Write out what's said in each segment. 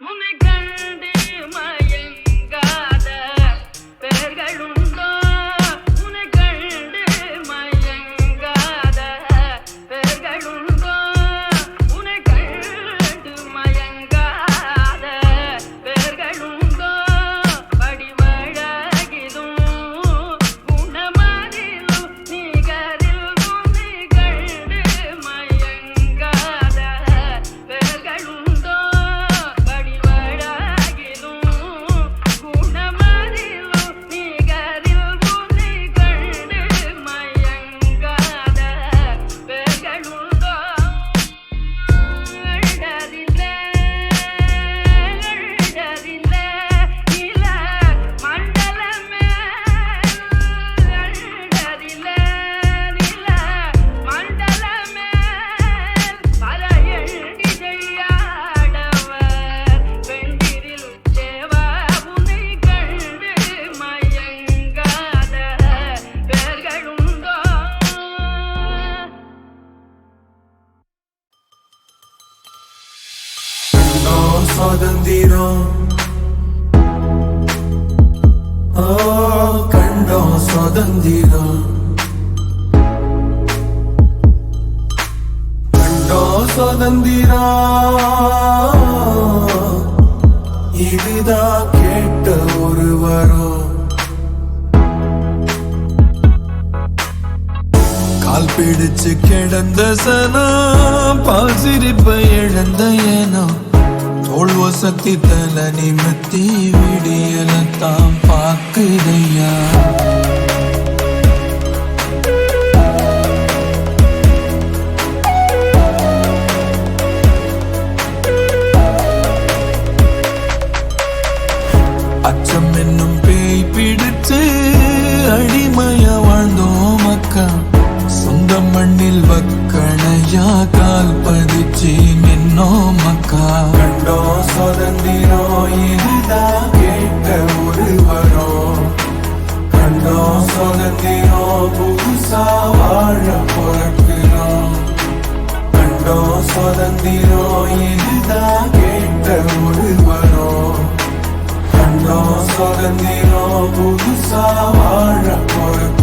உன கண்டு இதுதான் கேட்ட ஒருவரோ? கால் பிடிச்சு கிடந்த சனா பாசிரிப்பை இழந்த ஏனோ? தோல் வசத்தி தல நிமித்தி விடியல தான் பார்க்குதையா? வக்கணையா கால் பதிச்சு நின்னோ மக்கா? கண்டோ சுதந்திரோ இதுதான் கேட்ட ஒரு வரம் கண்டோம் சுதந்திரம் புதுசா வாழ பிறக்கிறோம் கண்டோ சுதந்திரோ இதுதான் கேட்ட ஒரு வரம் கண்டோம் சுதந்திரம் புதுசா வாழ பிறக்கிறோம்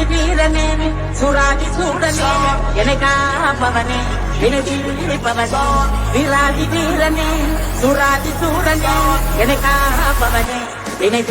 விருதி வீரனே சுராதி சூடனே என்னை காப்பவனே வினைப்பவனே விராதி வீரனே சுராதி சூடனே என்னை காப்பவனே வினை